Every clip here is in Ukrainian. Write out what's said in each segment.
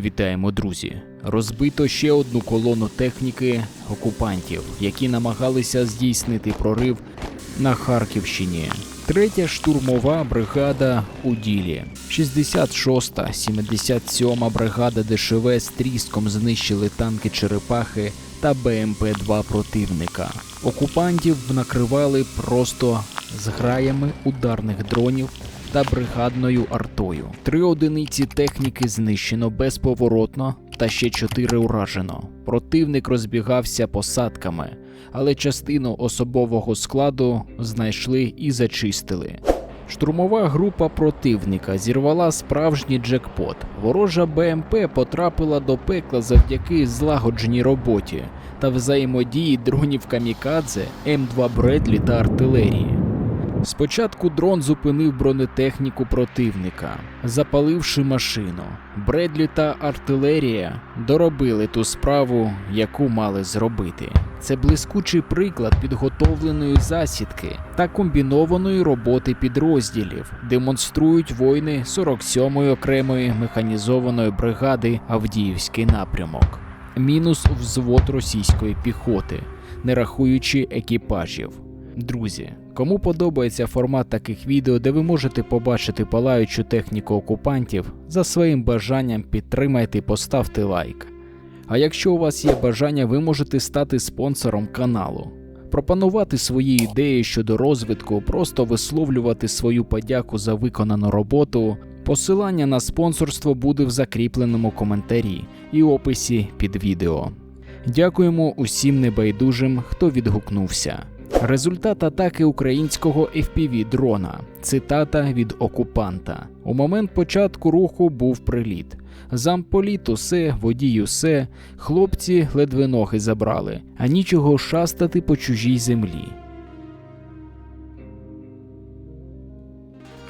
Вітаємо, друзі! Розбито ще одну колону техніки окупантів, які намагалися здійснити прорив на Харківщині. Третя штурмова бригада у ділі. 66-та, 77-ма бригада ДШВ з тріском знищили танки черепахи та БМП-2 противника. Окупантів накривали просто зграями ударних дронів та бригадною артою. Три одиниці техніки знищено безповоротно та ще чотири уражено. Противник розбігався посадками, але частину особового складу знайшли і зачистили. Штурмова група противника зірвала справжній джекпот. Ворожа БМП потрапила до пекла завдяки злагодженій роботі та взаємодії дронів камікадзе, М2 Бредлі та артилерії. Спочатку дрон зупинив бронетехніку противника, запаливши машину. Бредлі та артилерія доробили ту справу, яку мали зробити. Це блискучий приклад підготовленої засідки та комбінованої роботи підрозділів, демонструють воїни 47-ї окремої механізованої бригади Авдіївський напрямок. Мінус взвод російської піхоти, не рахуючи екіпажів. Друзі, кому подобається формат таких відео, де ви можете побачити палаючу техніку окупантів, за своїм бажанням підтримайте і поставте лайк. А якщо у вас є бажання, ви можете стати спонсором каналу, пропонувати свої ідеї щодо розвитку, просто висловлювати свою подяку за виконану роботу. Посилання на спонсорство буде в закріпленому коментарі і описі під відео. Дякуємо усім небайдужим, хто відгукнувся. Результат атаки українського FPV дрона. Цитата від окупанта. У момент початку руху був приліт. Замполіт усе, водій усе, хлопці ледве ноги забрали, а нічого шастати по чужій землі.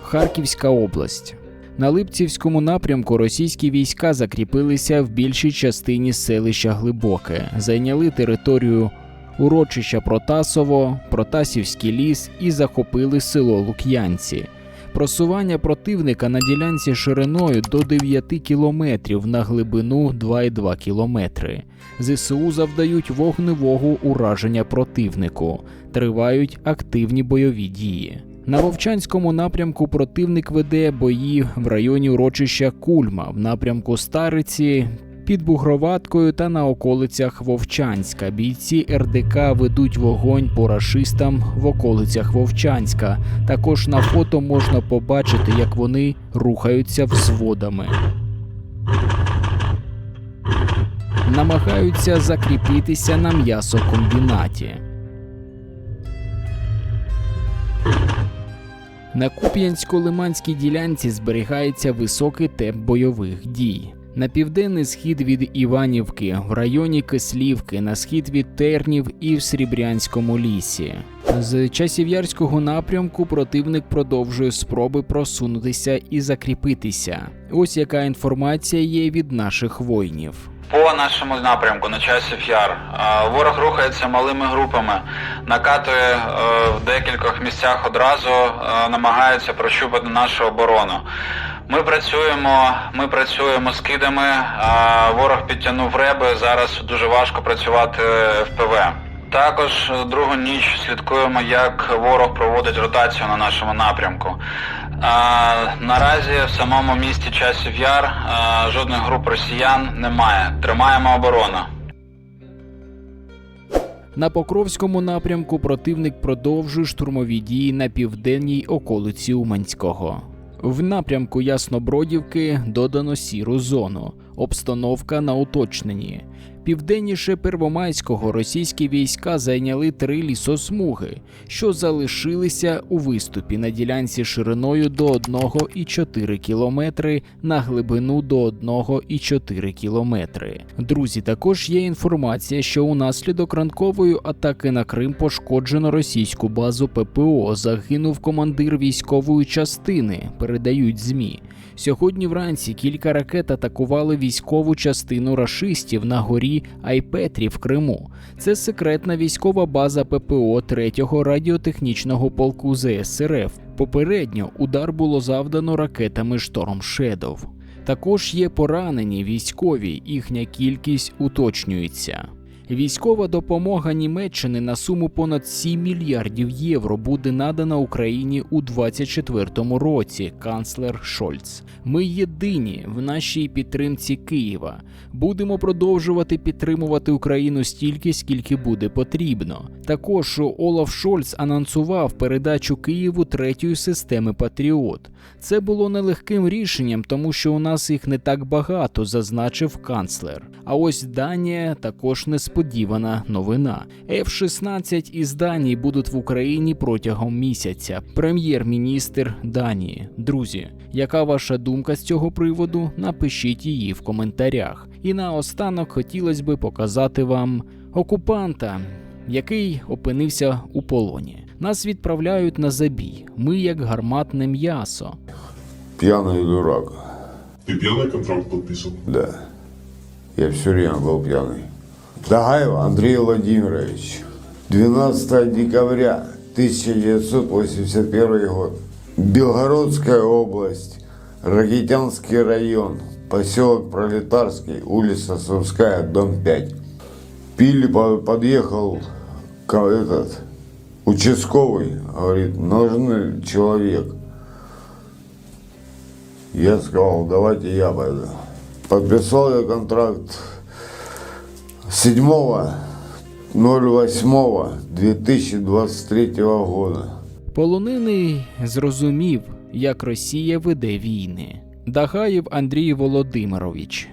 Харківська область. На Липцівському напрямку російські війська закріпилися в більшій частині селища Глибоке, зайняли територію урочища Протасово, Протасівський ліс і захопили село Лук'янці. Просування противника на ділянці шириною до 9 кілометрів на глибину 2,2 кілометри. ЗСУ завдають вогневого ураження противнику, тривають активні бойові дії. На Вовчанському напрямку противник веде бої в районі урочища Кульма в напрямку Стариці. Під Бугроваткою та на околицях Вовчанська бійці РДК ведуть вогонь по рашистам в околицях Вовчанська. Також на фото можна побачити, як вони рухаються взводами. Намагаються закріпитися на м'ясокомбінаті. На Куп'янсько-Лиманській ділянці зберігається високий темп бойових дій. На південний схід від Іванівки, в районі Кислівки, на схід від Тернів і в Срібрянському лісі. З часів'ярського напрямку противник продовжує спроби просунутися і закріпитися. Ось яка інформація є від наших воїнів. По нашому напрямку на часів яр ворог рухається малими групами, накатує е, в декількох місцях одразу, е, намагається прощупати нашу оборону. Ми працюємо, ми працюємо скидами. а Ворог підтягнув реби. Зараз дуже важко працювати ФПВ. Також другу ніч слідкуємо, як ворог проводить ротацію на нашому напрямку. А, наразі в самому місті Часів Яр а, жодних груп росіян немає. Тримаємо оборону. На Покровському напрямку противник продовжує штурмові дії на південній околиці Уманського. В напрямку Яснобродівки додано сіру зону. Обстановка на уточненні. Південніше Первомайського російські війська зайняли три лісосмуги, що залишилися у виступі на ділянці шириною до 1,4 кілометри на глибину до 1,4 кілометри. Друзі, також є інформація, що унаслідок ранкової атаки на Крим пошкоджено російську базу ППО. Загинув командир військової частини. Передають змі. Сьогодні вранці кілька ракет атакували військову частину рашистів на горі Айпетрі в Криму. Це секретна військова база ППО 3-го радіотехнічного полку ЗСРФ. Попередньо удар було завдано ракетами Шторм Шедов. Також є поранені військові, їхня кількість уточнюється. Військова допомога Німеччини на суму понад 7 мільярдів євро буде надана Україні у 2024 році. Канцлер Шольц. Ми єдині в нашій підтримці Києва. Будемо продовжувати підтримувати Україну стільки, скільки буде потрібно. Також Олаф Шольц анонсував передачу Києву третьої системи Патріот. Це було нелегким рішенням, тому що у нас їх не так багато, зазначив канцлер. А ось Данія також несподівана новина. F-16 із Данії будуть в Україні протягом місяця. Прем'єр-міністр Данії. Друзі, яка ваша думка з цього приводу? Напишіть її в коментарях. І наостанок хотілося би показати вам окупанта, який опинився у полоні. Нас відправляють на забій. Ми як гарматне м'ясо. Пьяный дурак, Ты пьяный контракт подписывал? да. Я все время был пьяный. Дагаев Андрей Владимирович. 12 декабря 1981 год. Белгородская область. Ракитянский район. Поселок Пролетарский. Улица Сумская, дом 5. Пили, по- подъехал ко- этот участковый. Говорит, нужен человек. Я сказал, давайте я пойду. Подписал я контракт 7.08.2023 года. Полонений зрозумів, як Росія веде війни. Дагаєв Андрій Володимирович.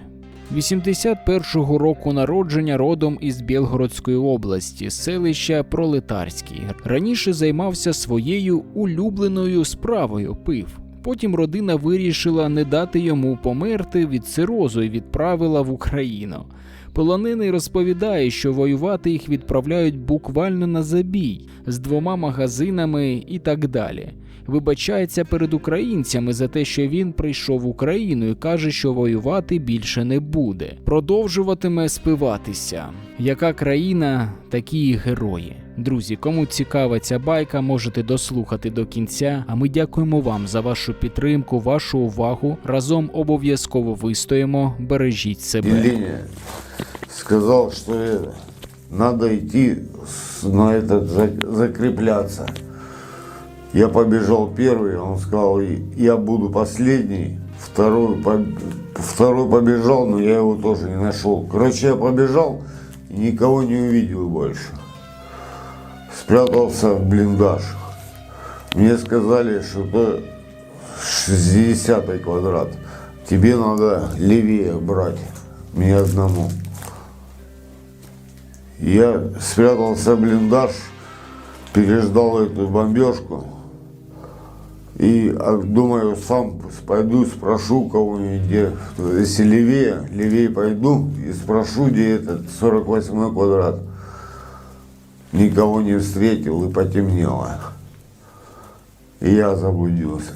81-го року народження родом із Білгородської області, селища Пролетарський. Раніше займався своєю улюбленою справою пив. Потім родина вирішила не дати йому померти від цирозу і відправила в Україну. Полонений розповідає, що воювати їх відправляють буквально на забій з двома магазинами і так далі. Вибачається перед українцями за те, що він прийшов в Україну і каже, що воювати більше не буде. Продовжуватиме спиватися. Яка країна, такі і герої. Друзі, кому цікава ця байка, можете дослухати до кінця. А ми дякуємо вам за вашу підтримку, вашу увагу. Разом обов'язково вистоїмо. Бережіть себе. Отделение сказал, что это, надо идти с- на этот за- закрепляться. Я побежал первый, он сказал, «И- я буду последний. Второй, второй побежал, но я его тоже не нашел. Короче, я побежал и никого не увидел больше. Спрятался в блиндаж. Мне сказали, что это 60 квадрат. Тебе надо левее брать, мне одному. Я спрятался в блиндаж, переждал эту бомбежку. И а, думаю, сам пойду спрошу кого-нибудь, где, если левее, левее пойду и спрошу, где этот 48 квадрат. Никого не встретил и потемнело. И я заблудился.